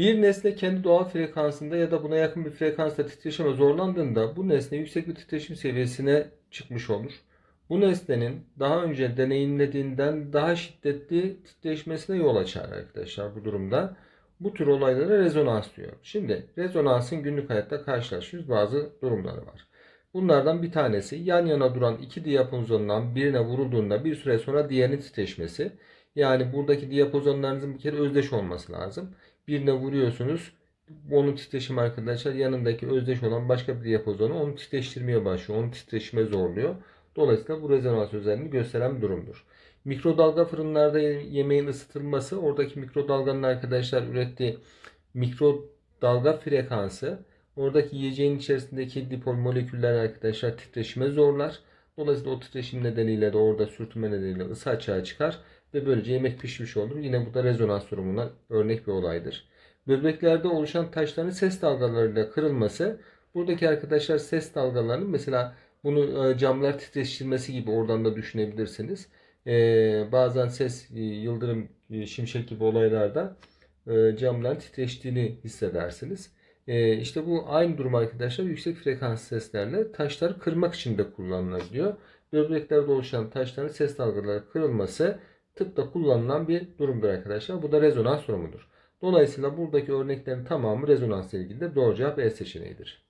Bir nesne kendi doğal frekansında ya da buna yakın bir frekansta titreşime zorlandığında bu nesne yüksek bir titreşim seviyesine çıkmış olur. Bu nesnenin daha önce deneyimlediğinden daha şiddetli titreşmesine yol açar arkadaşlar bu durumda. Bu tür olaylara rezonans diyor. Şimdi rezonansın günlük hayatta karşılaştığımız bazı durumları var. Bunlardan bir tanesi yan yana duran iki diyapazondan birine vurulduğunda bir süre sonra diğerinin titreşmesi. Yani buradaki diyapazonlarınızın bir kere özdeş olması lazım. Birine vuruyorsunuz. Onun titreşimi arkadaşlar yanındaki özdeş olan başka bir diyapazonu onu titreştirmeye başlıyor. Onu titreşime zorluyor. Dolayısıyla bu rezonans özelliğini gösteren bir durumdur. Mikrodalga fırınlarda yemeğin ısıtılması oradaki mikrodalganın arkadaşlar ürettiği mikrodalga frekansı oradaki yiyeceğin içerisindeki dipol moleküller arkadaşlar titreşime zorlar. Dolayısıyla o titreşim nedeniyle de orada sürtünme nedeniyle ısı açığa çıkar ve böylece yemek pişmiş olur. Yine bu da rezonans durumuna örnek bir olaydır. Böbreklerde oluşan taşların ses dalgalarıyla kırılması buradaki arkadaşlar ses dalgalarının mesela bunu e, camlar titreştirmesi gibi oradan da düşünebilirsiniz. E, bazen ses, e, yıldırım, şimşek gibi olaylarda camların titreştiğini hissedersiniz. İşte bu aynı durum arkadaşlar yüksek frekans seslerle taşları kırmak için de kullanılabiliyor. Böbreklerde oluşan taşların ses dalgaları kırılması tıpta kullanılan bir durumdur arkadaşlar. Bu da rezonans durumudur. Dolayısıyla buradaki örneklerin tamamı rezonansla ilgili de doğru cevap E seçeneğidir.